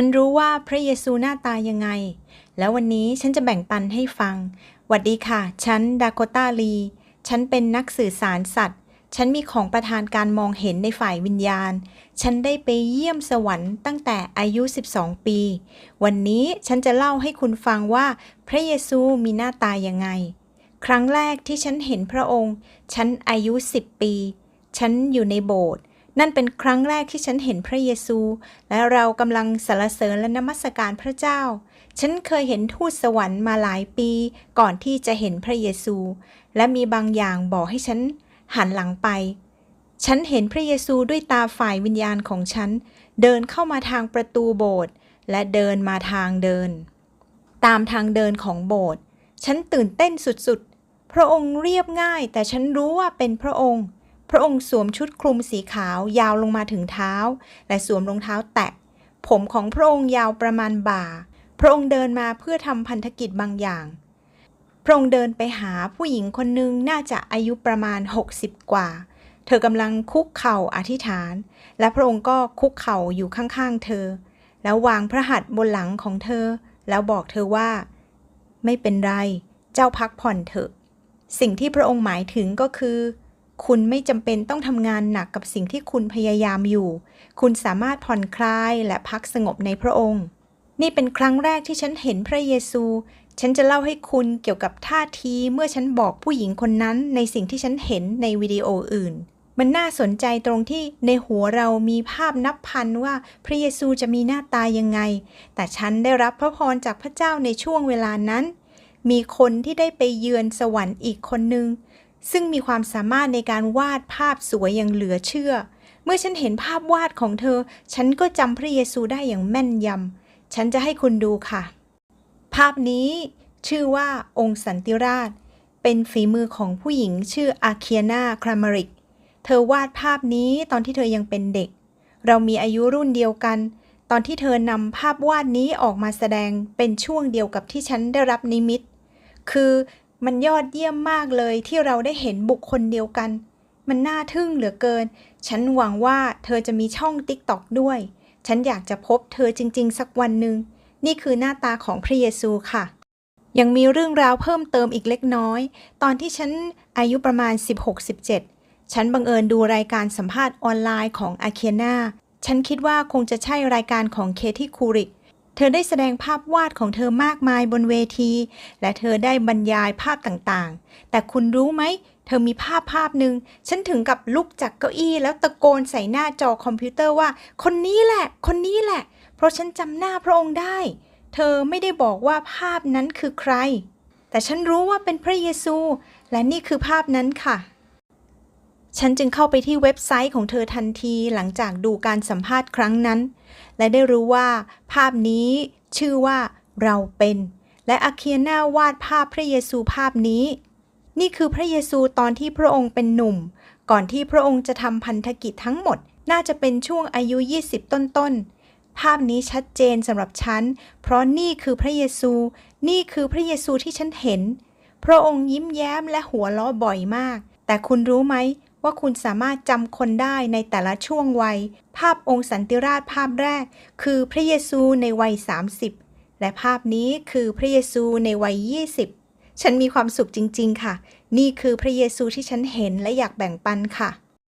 ฉันรู้ว่าพระเยซูหน้าตายังไง แล้ววันนี้ฉันจะแบ่งปันให้ฟัง หวัดดีค่ะ ฉันดาโกตาลี ฉันเป็นนักสื่อสารสัตว์ ฉันมีของประทานการมองเห็นในฝ่ายวิญญาณ ฉันได้ไปเยี่ยมสวรรค์ตั้งแต่อายุ 12 ปี วันนี้ฉันจะเล่าให้คุณฟังว่า พระเยซูมีหน้าตายังไง ครั้งแรกที่ฉันเห็นพระองค์ ฉันอายุ 10 ปี ฉันอยู่ในโบสถ์ นั่นเป็นครั้งแรกที่ฉันเห็นพระเยซู และเรากำลังสรรเสริญและนมัสการพระเจ้า ฉันเคยเห็นทูตสวรรค์มาหลายปี ก่อนที่จะเห็นพระเยซู และมีบางอย่างบอกให้ฉันหันหลังไป ฉันเห็นพระเยซูด้วยตาฝ่ายวิญญาณของฉัน เดินเข้ามาทางประตูโบสถ์และเดินมาทางเดิน ตามทางเดินของโบสถ์ฉันตื่นเต้นสุดๆ พระองค์เรียบง่าย แต่ฉันรู้ว่าเป็นพระองค์ พระองค์สวมชุดคลุมสีขาวยาวลงมาถึงเท้า และสวมรองเท้าแตะ ผมของพระองค์ยาวประมาณบ่า พระองค์เดินมาเพื่อทำพันธกิจบางอย่าง พระองค์เดินไปหาผู้หญิงคนหนึ่งน่าจะอายุประมาณ 60 กว่า เธอกำลังคุกเข่าอธิษฐาน และพระองค์ก็คุกเข่าอยู่ข้างๆเธอ แล้ววางพระหัตถ์บนหลังของเธอ แล้วบอกเธอว่า ไม่เป็นไร เจ้าพักผ่อนเถอะ สิ่งที่พระองค์หมายถึงก็คือ คุณไม่จำเป็นต้องทำงานหนักกับสิ่งที่คุณพยายามอยู่ คุณสามารถผ่อนคลายและพักสงบในพระองค์ นี่เป็นครั้งแรกที่ฉันเห็นพระเยซู ฉันจะเล่าให้คุณเกี่ยวกับท่าทีเมื่อฉันบอกผู้หญิงคนนั้นในสิ่งที่ฉันเห็นในวิดีโออื่น มันน่าสนใจตรงที่ในหัวเรามีภาพนับพันว่าพระเยซูจะมีหน้าตายังไง แต่ฉันได้รับพระพรจากพระเจ้าในช่วงเวลานั้น มีคนที่ได้ไปเยือนสวรรค์อีกคนหนึ่ง ซึ่งมีความสามารถในการวาดภาพสวยอย่างเหลือเชื่อ เมื่อฉันเห็นภาพวาดของเธอ ฉันก็จำพระเยซูได้อย่างแม่นยำ ฉันจะให้คุณดูค่ะ ภาพนี้ชื่อว่าองค์สันติราช เป็นฝีมือของผู้หญิงชื่ออาเคียนาครามริก เธอวาดภาพนี้ตอนที่เธอยังเป็นเด็ก เรามีอายุรุ่นเดียวกัน ตอนที่เธอนำภาพวาดนี้ออกมาแสดงเป็นช่วงเดียวกับที่ฉันได้รับนิมิต คือ มันยอดเยี่ยมมากเลยที่เราได้เห็นบุคคลเดียวกัน มันน่าทึ่งเหลือเกิน ฉันหวังว่าเธอจะมีช่องติ๊กต็อกด้วย ฉันอยากจะพบเธอจริง ๆ สักวันหนึ่ง นี่คือหน้าตาของพระเยซูค่ะ ยังมีเรื่องราวเพิ่มเติมอีกเล็กน้อย ตอนที่ฉันอายุประมาณ 16-17 ฉันบังเอิญดูรายการสัมภาษณ์ออนไลน์ของอาเคียนาฉันคิดว่าคงจะใช่รายการของเคที่คูริก เธอได้แสดงภาพวาดของเธอมากมายบนเวที และเธอได้บรรยายภาพต่างๆ แต่คุณรู้ไหม เธอมีภาพภาพหนึ่ง ฉันถึงกับลุกจากเก้าอี้ แล้วตะโกนใส่หน้าจอคอมพิวเตอร์ว่า คนนี้แหละ คนนี้แหละ เพราะฉันจำหน้าพระองค์ได้ เธอไม่ได้บอกว่าภาพนั้นคือใคร แต่ฉันรู้ว่าเป็นพระเยซู และนี่คือภาพนั้นค่ะ ฉันจึงเข้าไปที่เว็บไซต์ของเธอทันทีหลังจากดูการสัมภาษณ์ครั้งนั้น และได้รู้ว่าภาพนี้ชื่อว่าเราเป็น และอาเคียนาวาดภาพพระเยซูภาพนี้ นี่คือพระเยซูตอนที่พระองค์เป็นหนุ่ม ก่อนที่พระองค์จะทำพันธกิจทั้งหมด น่าจะเป็นช่วงอายุ 20 ต้นๆ ภาพนี้ชัดเจนสำหรับฉัน เพราะนี่คือพระเยซู นี่คือพระเยซูที่ฉันเห็น พระองค์ยิ้มแย้มและหัวเราะบ่อยมาก แต่คุณรู้ไหม ว่าคุณสามารถจำคนได้ในแต่ละช่วงวัย ภาพองค์สันติราชภาพแรก คือพระเยซูในวัย 30 และภาพนี้คือพระเยซูในวัย 20 ฉันมีความสุขจริง ๆ ค่ะ นี่คือพระเยซูที่ฉันเห็นและอยากแบ่งปันค่ะ